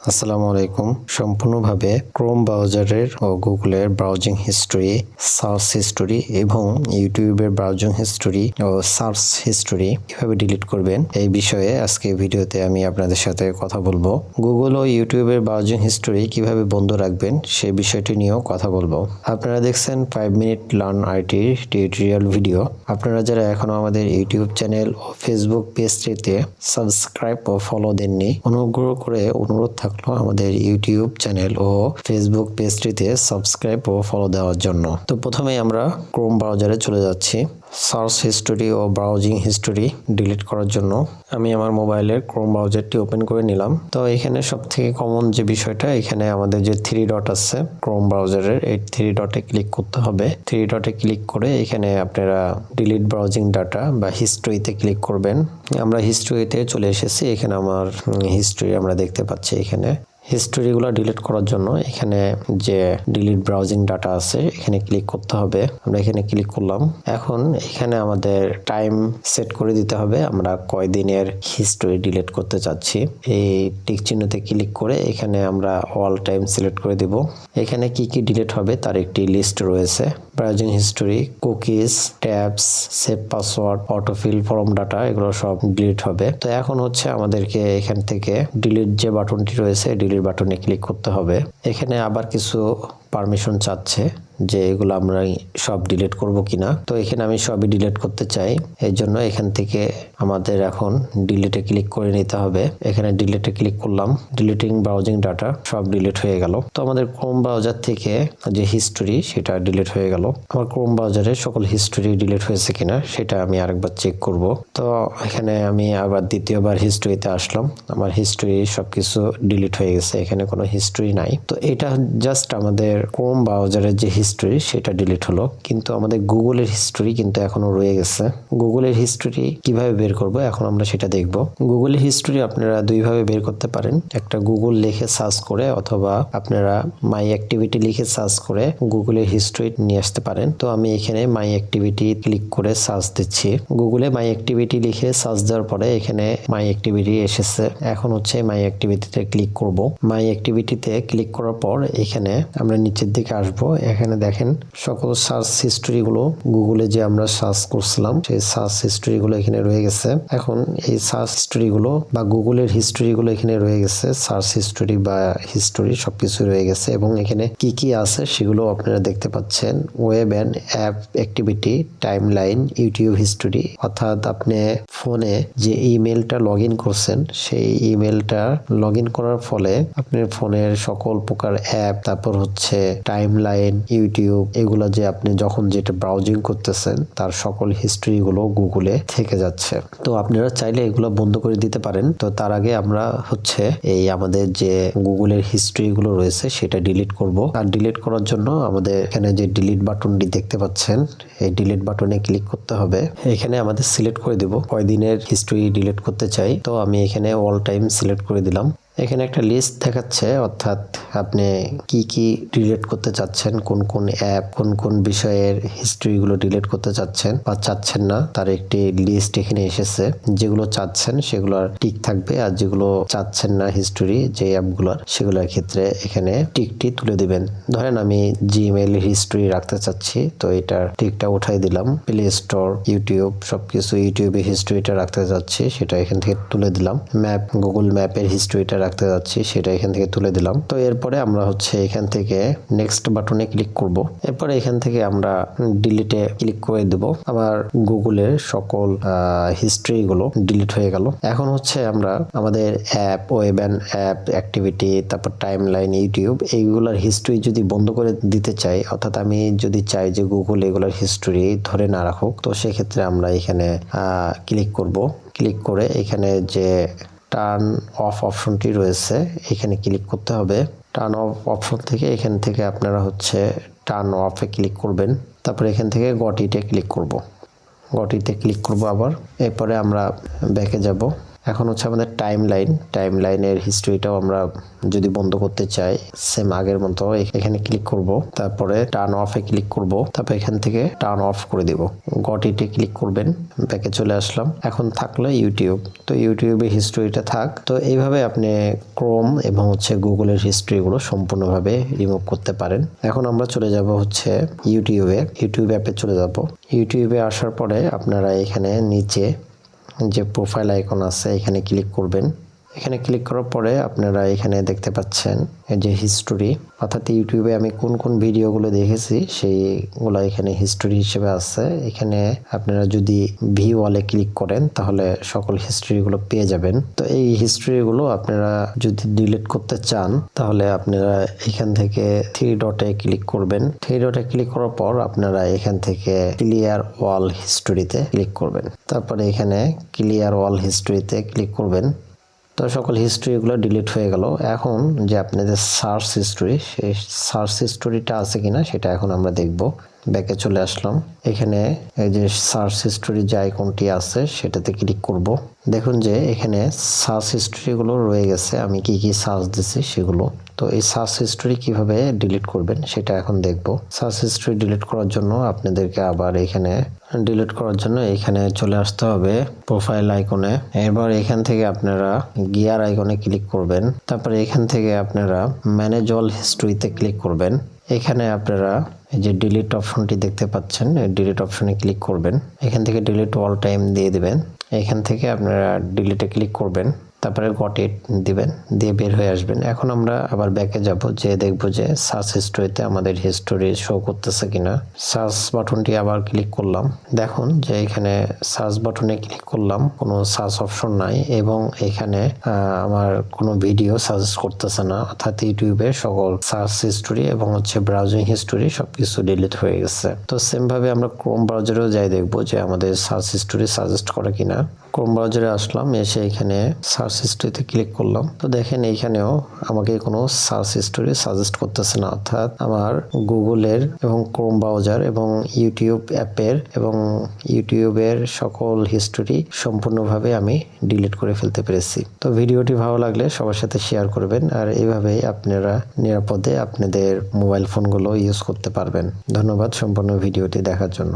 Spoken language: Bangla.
আসসালামু আলাইকুম। সম্পূর্ণভাবে ক্রোম ব্রাউজারের ও গুগলের ব্রাউজিং হিস্টোরি সার্চ হিস্টোরি এবং ইউটিউবের ব্রাউজিং হিস্টোরি ও সার্চ হিস্টোরি কীভাবে ডিলিট করবেন এই বিষয়ে আজকে ভিডিওতে আমি আপনাদের সাথে কথা বলব। গুগল ও ইউটিউবের ব্রাউজিং হিস্টোরি কীভাবে বন্ধ রাখবেন সেই বিষয়টি নিয়েও কথা বলব। আপনারা দেখছেন five minute learn IT tutorial video আপনারা যারা এখনও আমাদের ইউটিউব চ্যানেল ও ফেসবুক পেজটিতে সাবস্ক্রাইব ও ফলো দেননি, অনুগ্রহ করে অনুরোধ থাকল আমাদের ইউটিউব চ্যানেল ও ফেসবুক পেজটিতে সাবস্ক্রাইব ও ফলো দেওয়ার জন্য। তো প্রথমে আমরা ক্রোম ব্রাউজারে চলে যাচ্ছি। সার্চ হিস্টোরি ও ব্রাউজিং হিস্টোরি ডিলিট করার জন্য আমি আমার মোবাইলের ক্রোম ব্রাউজারটি ওপেন করে নিলাম। তো এখানে সব থেকে কমন যে বিষয়টা, এখানে আমাদের যে থ্রি ডট আছে, ক্রোম ব্রাউজারের, এই থ্রি ডটে ক্লিক করতে হবে। থ্রি ডটে ক্লিক করে এখানে আপনারা ডিলিট ব্রাউজিং ডাটা বা হিস্ট্রিতে ক্লিক করবেন। আমরা হিস্ট্রিতে চলে এসেছি। এখানে আমার হিস্ট্রি আমরা দেখতে পাচ্ছি এখানে। হিস্টোরিগুলো ডিলিট করার জন্য এখানে যে ডিলিট ব্রাউজিং ডাটা আছে, এখানে ক্লিক করতে হবে। আমরা এখানে ক্লিক করলাম। এখন এখানে আমাদের টাইম সেট করে দিতে হবে। আমরা কয়দিনের হিস্টোরি ডিলিট করতে চাচ্ছি। এই টিক চিহ্নতে ক্লিক করে এখানে আমরা অল টাইম সিলেক্ট করে দেব। এখানে কি কি ডিলিট হবে তার একটি লিস্ট রয়েছে। Browsing history cookies tabs save password autofill form data এগুলো সব ডিলিট হবে। তো এখন হচ্ছে আমাদেরকে এখান থেকে ডিলিট যে বাটনটি রয়েছে ডিলিট বাটনে ক্লিক করতে হবে। এখানে আবার কিছু পারমিশন চাচ্ছে। যে এগুলো আমরা সব ডিলিট করব কিনা। তো এখানে আমি সবই ডিলিট করতে চাই। এর জন্য এখান থেকে আমাদের এখন ডিলিটে ক্লিক করে নিতে হবে। এখানে ডিলিটে ক্লিক করলাম। ডিলিটিং ব্রাউজিং ডাটা সব ডিলিট হয়ে গেল। তো আমাদের ক্রোম ব্রাউজার থেকে যে হিস্টোরি সেটা ডিলিট হয়ে গেল। আমার ক্রোম ব্রাউজারে সকল হিস্টোরি ডিলিট হয়েছে কিনা, সেটা আমি আরেকবার চেক করব। তো এখানে আমি আবার দ্বিতীয়বার হিস্টোরিতে আসলাম। আমার হিস্টোরি সবকিছু ডিলিট হয়ে গেছে। এখানে কোনো হিস্টোরি নাই। তো এটা জাস্ট আমাদের ক্রোম ব্রাউজারের যে হিস্টোরি সেটা ডিলিট হলো। কিন্তু আমাদের গুগলের হিস্টোরি কিন্তু এখনও রয়ে গেছে। গুগলের হিস্টোরি কীভাবে বের করব, এখন আমরা সেটা দেখব। গুগলের হিস্টোরি আপনারা দুইভাবে বের করতে পারেন। একটা গুগল লিখে সার্চ করে অথবা আপনারা মাই অ্যাক্টিভিটি লিখে সার্চ করে গুগলের হিস্টোরি নিয়ে আসতে পারেন। তো আমি এখানে মাই অ্যাক্টিভিটি ক্লিক করে সার্চ দিচ্ছি। গুগলে মাই অ্যাক্টিভিটি লিখে সার্চ দেওয়ার পরে এখানে মাই অ্যাক্টিভিটি এসেছে। এখন হচ্ছে মাই অ্যাক্টিভিটিতে ক্লিক করব। মাই অ্যাক্টিভিটিতে ক্লিক করার পর এখানে আমরা নিচের দিকে আসব। এখানে দেখেন, সকল সার্চ হিস্টোরিগুলো গুগলে যে আমরা সার্চ করছিলাম, সেই সার্চ হিস্টোরিগুলো এখানে রয়ে গেছে। এখন এই সার্চ হিস্টোরিগুলো বা গুগলের হিস্টোরিগুলো এখানে রয়ে গেছে, সার্চ হিস্টোরি বা হিস্টোরি সবকিছু রয়ে গেছে এবং এখানে কি কি আছে সেগুলো আপনারা দেখতে পাচ্ছেন। Web and app activity timeline YouTube history, অর্থাৎ আপনি ফোনে যে ইমেলটা লগ ইন করছেন, সেই ইমেলটা লগ ইন করার ফলে আপনার ফোনের সকল প্রকার অ্যাপ, তারপর হচ্ছে টাইম লাইন ইউটিউব এগুলো যে আপনি যখন যেটা ব্রাউজিং করতেছেন, তার সকল হিস্ট্রিগুলো গুগলে থেকে যাচ্ছে। তো আপনারা চাইলে এগুলো বন্ধ করে দিতে পারেন। তো তার আগে আমরা হচ্ছে এই আমাদের যে গুগলের হিস্ট্রিগুলো রয়েছে, সেটা ডিলিট করব। আর ডিলিট করার জন্য আমাদের এখানে যে ডিলিট বাটনটি দেখতে পাচ্ছেন, এই ডিলিট বাটনে ক্লিক করতে হবে। এখানে আমাদের সিলেক্ট করে দেব। কয়দিনের হিস্ট্রি ডিলিট করতে চাই। তো আমি এখানে অল টাইম সিলেক্ট করে দিলাম। এখানে একটা লিস্ট দেখাচ্ছে, অর্থাৎ আপনি কি কি ডিলিট করতে চাচ্ছেন, কোন কোন অ্যাপ কোন কোন বিষয়ের হিস্ট্রিগুলো ডিলিট করতে চাচ্ছেন বা চাচ্ছেন না, তার একটি লিস্ট এখানে এসেছে। যেগুলো চাচ্ছেন সেগুলো টিক থাকবে, আর যেগুলো চাচ্ছেন না হিস্টোরি যে অ্যাপগুলোর সেগুলোর ক্ষেত্রে এখানে টিকটি তুলে দিবেন। ধরেন আমি জিমেইল হিস্ট্রি রাখতে চাচ্ছি, তো এটার টিকটা উঠাই দিলাম। প্লে স্টোর ইউটিউব সবকিছু ইউটিউবে হিস্ট্রিটা রাখতে চাচ্ছি, সেটা এখান থেকে তুলে দিলাম। ম্যাপ গুগল ম্যাপের হিস্ট্রিটা রাখতে যাচ্ছি, সেটা এখান থেকে তুলে দিলাম। তো এরপরে আমরা হচ্ছে এখান থেকে নেক্সট বাটনে ক্লিক করব। এরপরে এখান থেকে আমরা ডিলিটে ক্লিক করে দেব। আবার গুগলের সকল হিস্ট্রি গুলো ডিলিট হয়ে গেল। এখন হচ্ছে আমরা আমাদের অ্যাপ ওয়েব অ্যাপ অ্যাক্টিভিটি তারপর টাইম লাইন ইউটিউব এইগুলোর হিস্ট্রি যদি বন্ধ করে দিতে চাই, অর্থাৎ আমি যদি চাই যে গুগল এগুলোর হিস্ট্রি ধরে না রাখুক, তো সেক্ষেত্রে আমরা এখানে ক্লিক করব। ক্লিক করে এখানে যে টার্ন অফ অপশনটি রয়েছে, এখানে ক্লিক করতে হবে। টার্ন অফ অপশন থেকে এখান থেকে আপনারা হচ্ছে টার্ন অফে ক্লিক করবেন। তারপরে এখান থেকে গটিতে ক্লিক করব। গটিতে ক্লিক করব আবার। এরপরে আমরা ব্যাকে যাব। এখন হচ্ছে আমাদের টাইম লাইন টাইম লাইনের হিস্ট্রিটাও আমরা যদি বন্ধ করতে চাই সেম আগের মতো এখানে ক্লিক করব, তারপরে টার্ন অফে ক্লিক করব, তারপর এখান থেকে টার্ন অফ করে দিব। গটিতে ক্লিক করবেন ব্যাকে চলে আসলাম। এখন থাকল ইউটিউব তো ইউটিউবে হিস্ট্রিটা থাক। তো এইভাবে আপনি ক্রোম এবং হচ্ছে গুগলের হিস্ট্রিগুলো সম্পূর্ণভাবে রিমুভ করতে পারেন। এখন আমরা চলে যাব হচ্ছে ইউটিউবে ইউটিউব অ্যাপে চলে যাব। ইউটিউবে আসার পরে আপনারা এখানে নিচে যে প্রোফাইল আইকন আছে এখানে ক্লিক করবেন। এখানে ক্লিক করার পরে আপনারা এখানে দেখতে পাচ্ছেন এই যে হিস্টোরি অর্থাৎ ইউটিউবে আমি কোন কোন ভিডিওগুলো দেখেছি, সেইগুলো এখানে হিস্টোরি হিসেবে আছে। এখানে আপনারা যদি ভি ওয়ালে ক্লিক করেন, তাহলে সকল হিস্ট্রিগুলো পেয়ে যাবেন। তো এই হিস্ট্রিগুলো আপনারা যদি ডিলিট করতে চান, তাহলে আপনারা এখান থেকে থ্রি ডটে ক্লিক করবেন। থ্রি ডটে ক্লিক করার পর আপনারা এখান থেকে ক্লিয়ার ওয়াল হিস্টোরিতে ক্লিক করবেন। তারপরে এখানে ক্লিয়ার ওয়াল হিস্টোরিতে ক্লিক করবেন। তো সকল হিস্ট্রিগুলো ডিলিট হয়ে গেল। এখন যে আপনাদের সার্চ হিস্ট্রি সেই সার্চ হিস্টোরিটা আছে কিনা সেটা এখন আমরা দেখব। ব্যাকে চলে আসলাম। এখানে এই যে সার্চ হিস্টোরি যে আইকনটি আছে সেটাতে ক্লিক করব। দেখুন যে এখানে সার্চ হিস্ট্রিগুলো রয়ে গেছে। আমি কি কি সার্চ দিছি সেগুলো। তো এই সার্চ হিস্টোরি কীভাবে ডিলিট করবেন সেটা এখন দেখব। সার্চ হিস্টোরি ডিলিট করার জন্য আপনাদেরকে আবার এখানে ডিলিট করার জন্য এখানে চলে আসতে হবে প্রোফাইল আইকনে এবার এখান থেকে আপনারা গিয়ার আইকনে ক্লিক করবেন। তারপরে এখান থেকে আপনারা ম্যানেজ অল হিস্ট্রিতে ক্লিক করবেন। এখানে আপনারা এই যে ডিলিট অপশনটি দেখতে পাচ্ছেন, এই ডিলিট অপশনে ক্লিক করবেন। এখান থেকে ডিলিট অল টাইম দিয়ে দেবেন। এখান থেকে আপনারা ডিলিটে ক্লিক করবেন। তারপরে গট ইট দিবেন, দিয়ে বের হয়ে আসবেন। এখন আমরা আবার ব্যাকে যাব যে দেখব যে সার্চ হিস্টোরিতে আমাদের হিস্টোরি শো করতেছে কিনা। সার্চ বাটনটি আবার ক্লিক করলাম। দেখুন যে এখানে সার্চ বাটনে ক্লিক করলাম, কোনো সার্চ অপশন নাই, এবং এখানে আমার কোনো ভিডিও সাজেস্ট করতেছে না। অর্থাৎ ইউটিউবে সকল সার্চ হিস্টোরি এবং হচ্ছে ব্রাউজিং হিস্টোরি সবকিছু ডিলিট হয়ে গেছে। তো সেম ভাবে আমরা ক্রোম ব্রাউজারেও যাই দেখব যে আমাদের সার্চ হিস্টোরি সাজেস্ট করে কিনা। ক্রোম ব্রাউজারে আসলাম, এসে এখানে সার্চ হিস্ট্রিতে ক্লিক করলাম। তো দেখেন এইখানেও আমাকে কোনো সার্চ হিস্টোরি সাজেস্ট করতেছে না। অর্থাৎ আমার গুগলের এবং ক্রোম ব্রাউজার এবং ইউটিউব অ্যাপের এবং ইউটিউবের সকল হিস্টোরি সম্পূর্ণভাবে আমি ডিলিট করে ফেলতে পেরেছি। তো ভিডিওটি ভালো লাগলে সবার সাথে শেয়ার করবেন আর এইভাবেই আপনারা নিরাপদে আপনাদের মোবাইল ফোনগুলো ইউজ করতে পারবেন। ধন্যবাদ সম্পূর্ণ ভিডিওটি দেখার জন্য।